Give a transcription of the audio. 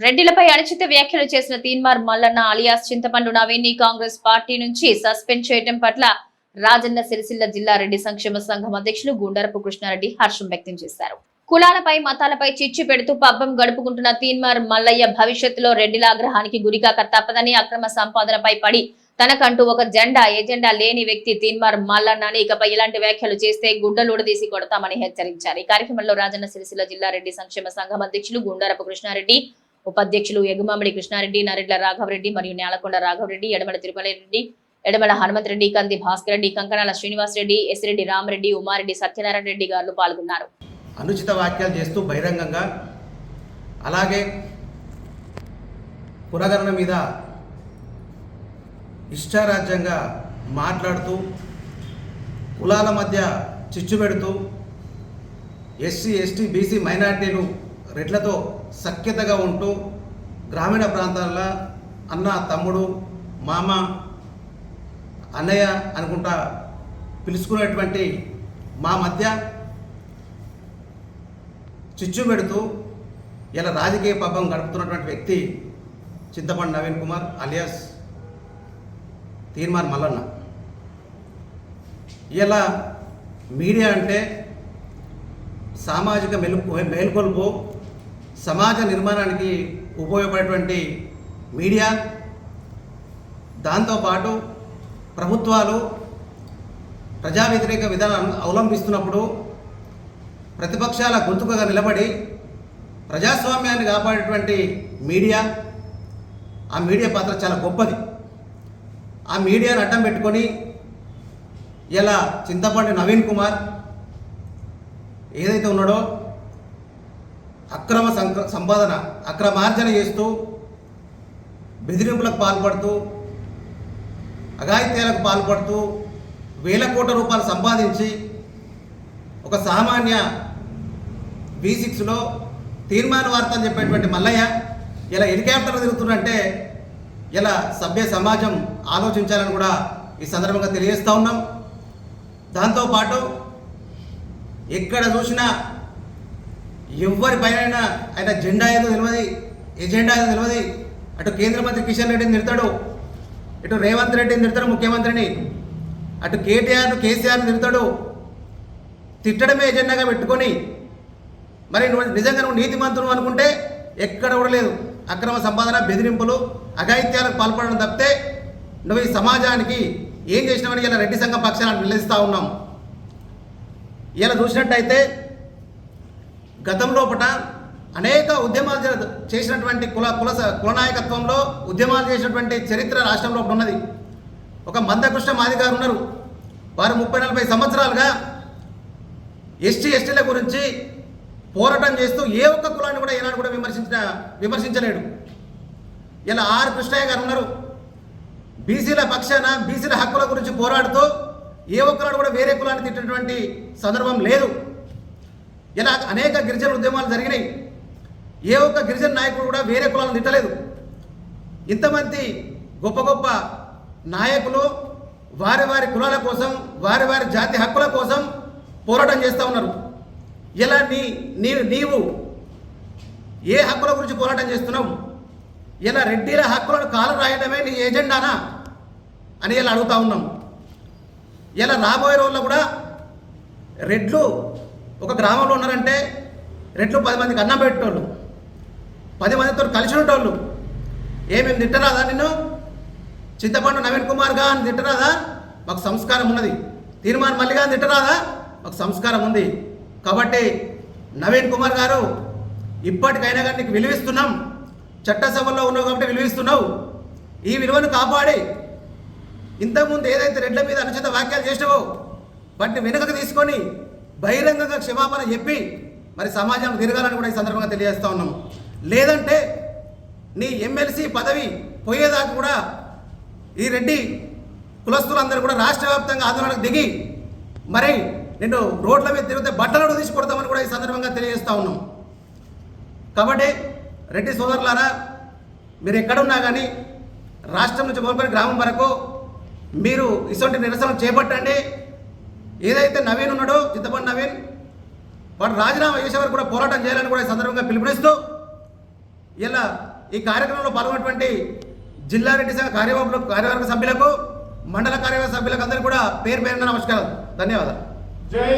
రెడ్డిలపై అనుచిత వ్యాఖ్యలు చేసిన తీన్మార్ మల్లన్న అలియాస్ చింతపండు నవీని కాంగ్రెస్ పార్టీ నుంచి సస్పెండ్ చేయడం పట్ల రాజన్న సిరిసిల్ల జిల్లా రెడ్డి సంక్షేమ సంఘం అధ్యక్షులు గుండరపు కృష్ణారెడ్డి హర్షం వ్యక్తం చేశారు. కులాలపై మతాలపై చిచ్చు పెడుతూ పబ్బం గడుపుకుంటున్న తీన్మార్ మల్లయ్య భవిష్యత్తులో రెడ్డిల ఆగ్రహానికి గురికాక తప్పదని అక్రమ సంపాదనపై పడి తనకంటూ ఒక జెండా ఎజెండా లేని వ్యక్తి తీన్మార్ మల్లన్నని ఇకపై ఇలాంటి వ్యాఖ్యలు చేస్తే గుడ్డలూడదీసి కొడతామని హెచ్చరించారు. ఈ కార్యక్రమంలో రాజన్న సిరిసిల్ల జిల్లా రెడ్డి సంక్షేమ సంఘం అధ్యక్షులు గుండారపు కృష్ణారెడ్డి ఉపాధ్యక్షులు ఎగుమామిడి కృష్ణారెడ్డి నరెడ్ల రాఘవరెడ్డి మరియు నేలకొండ రాఘవరెడ్డి ఎడమల తిరుమలరెడ్డి ఎడమల హనుమంత్ రెడ్డి కంది భాస్కర్ రెడ్డి కంకణాల శ్రీనివాస్ రెడ్డి ఎస్రెడ్డి రామరెడ్డి ఉమారెడ్డి సత్యనారాయణ రెడ్డి గారు పాల్గొన్నారు. అనుచిత వ్యాఖ్యలు చేస్తూ బహిరంగంగా అలాగే పునగణన మీద ఇష్టారాజ్యంగా మాట్లాడుతూ కులాల మధ్య చిచ్చు పెడుతూ ఎస్సీ ఎస్టీ బీసీ మైనార్టీలు రెడ్లతో సఖ్యతగా ఉంటూ గ్రామీణ ప్రాంతాల్లో అన్న తమ్ముడు మామ అన్నయ్య అనుకుంటా పిలుచుకునేటువంటి మా మధ్య చిచ్చు పెడుతూ ఇలా రాజకీయ పబ్బం గడుపుతున్నటువంటి వ్యక్తి చింతపండు నవీన్ కుమార్ అలియాస్ తీర్మాన్ మల్లన్న. ఇలా మీడియా అంటే సామాజిక మెలు మేల్కొల్పు సమాజ నిర్మాణానికి ఉపయోగపడేటువంటి మీడియా దాంతోపాటు ప్రభుత్వాలు ప్రజా వ్యతిరేక విధానం అవలంబిస్తున్నప్పుడు ప్రతిపక్షాల గొంతుకగా నిలబడి ప్రజాస్వామ్యాన్ని కాపాడేటువంటి మీడియా ఆ మీడియా పాత్ర చాలా గొప్పది. ఆ మీడియాను అడ్డం పెట్టుకొని ఇలా చింతపండు నవీన్ కుమార్ ఏదైతే ఉన్నాడో అక్రమ సంక్ర సంపాదన అక్రమార్జన చేస్తూ బెదిరింపులకు పాల్పడుతూ అఘాయిత్యాలకు పాల్పడుతూ వేల కోట్ల రూపాయలు సంపాదించి ఒక సామాన్య బీ సిక్స్లో తీర్మాన వార్త అని చెప్పేటువంటి మల్లయ్య ఇలా హెలికాప్టర్ తిరుగుతున్నంటే ఇలా సభ్య సమాజం ఆలోచించాలని కూడా ఈ సందర్భంగా తెలియజేస్తూ ఉన్నాం. దాంతోపాటు ఎక్కడ చూసినా ఎవరి పైన ఆయన జెండా ఏదో తెలియదు ఎజెండా ఏదో తెలియదు అటు కేంద్ర మంత్రి కిషన్ రెడ్డిని తిడతాడు ఇటు రేవంత్ రెడ్డిని తిడతాడు ముఖ్యమంత్రిని. అటు కేటీఆర్ కేసీఆర్ని తిడతాడు. తిట్టడమే ఎజెండాగా పెట్టుకొని మరి నువ్వు నిజంగా నువ్వు నీతిమంతుడు అనుకుంటే ఎక్కడ కూడా లేదు. అక్రమ సంపాదన బెదిరింపులు అఘాయిత్యాలకు పాల్పడడం తప్పితే నువ్వు ఈ సమాజానికి ఏం చేసినావని ఇలా రెడ్డి సంఘం పక్షాన్ని నిలదీస్తూ ఉన్నాం. ఇలా చూసినట్టయితే గతంలో పట అనేక ఉద్యమాలు చేసినటువంటి కుల కుల కులనాయకత్వంలో ఉద్యమాలు చేసినటువంటి చరిత్ర రాష్ట్రంలో ఒకటి ఉన్నది. ఒక మందకృష్ణ మాది గారు ఉన్నారు. వారు ముప్పై నలభై సంవత్సరాలుగా ఎస్టీ ఎస్టీల గురించి పోరాటం చేస్తూ ఏ ఒక్క కులాన్ని కూడా ఏనాడు కూడా విమర్శించిన విమర్శించలేడు. ఇలా ఆర్ కృష్ణయ్య గారు ఉన్నారు. బీసీల పక్షాన బీసీల హక్కుల గురించి పోరాడుతూ ఏ ఒక్కరాడు కూడా వేరే కులాన్ని తిట్టినటువంటి సందర్భం లేదు. ఇలా అనేక గిరిజన ఉద్యమాలు జరిగినాయి. ఏ ఒక్క గిరిజన నాయకుడు కూడా వేరే కులాలను తిట్టలేదు. ఇంతమంది గొప్ప గొప్ప నాయకులు వారి వారి కులాల కోసం వారి వారి జాతి హక్కుల కోసం పోరాటం చేస్తూ ఉన్నారు. ఇలా నీ నీ నీవు ఏ హక్కుల గురించి పోరాటం చేస్తున్నావు? ఇలా రెడ్డిల హక్కులను కాలం రాయడమే నీ ఏజెండానా అని ఇలా అడుగుతా ఉన్నాం. ఇలా రాబోయే రోజుల్లో కూడా రెడ్లు ఒక గ్రామంలో ఉన్నారంటే రెట్లు పది మందికి అన్నం పెట్టేటోళ్ళు పది మందితో కలిసి ఉండేటోళ్ళు ఏమేమి తిట్టరాదా నిన్ను? చింతపండు నవీన్ కుమార్గా అని తిట్టరాదా? మాకు సంస్కారం ఉన్నది. తీర్మానం మల్లిగా అని తిట్టరాదా? మాకు సంస్కారం ఉంది. కాబట్టి నవీన్ కుమార్ గారు ఇప్పటికైనా కానీ నీకు విలువిస్తున్నాం. చట్టసభలో ఉన్నావు కాబట్టి విలువిస్తున్నావు. ఈ విలువను కాపాడి. ఇంతకుముందు ఏదైతే రెడ్ల మీద అనుచిత వ్యాఖ్యలు చేసినావో వాటిని వెనుకకు తీసుకొని బహిరంగంగా క్షమాపణ చెప్పి మరి సమాజం తిరగాలని కూడా ఈ సందర్భంగా తెలియజేస్తూ ఉన్నాం. లేదంటే నీ ఎమ్మెల్సీ పదవి పోయేదాకా కూడా ఈ రెడ్డి కులస్తులందరూ కూడా రాష్ట్ర వ్యాప్తంగా ఆందోళనకు దిగి మరి నిన్ను రోడ్ల మీద తిరిగితే బట్టలను తీసి కొడతామని కూడా ఈ సందర్భంగా తెలియజేస్తూ ఉన్నాం. కాబట్టి రెడ్డి సోదరులారా మీరు ఎక్కడున్నా కానీ రాష్ట్రం నుంచి మొదలుకొని గ్రామం వరకు మీరు ఇటువంటి నిరసన చేపట్టండి. ఏదైతే నవీన్ ఉన్నాడో చింతపండు నవీన్ వాడు రాజీనామా చేసే వరకు కూడా పోరాటం చేయాలని కూడా ఈ సందర్భంగా పిలుపునిస్తూ ఇలా ఈ కార్యక్రమంలో పాల్గొన్నటువంటి జిల్లా రెడ్డి శాఖ కార్యవర్గ కార్యవర్గ సభ్యులకు మండల కార్యవర్గ సభ్యులకు అందరికీ కూడా పేరు పేరున నమస్కారం ధన్యవాదాలు. జై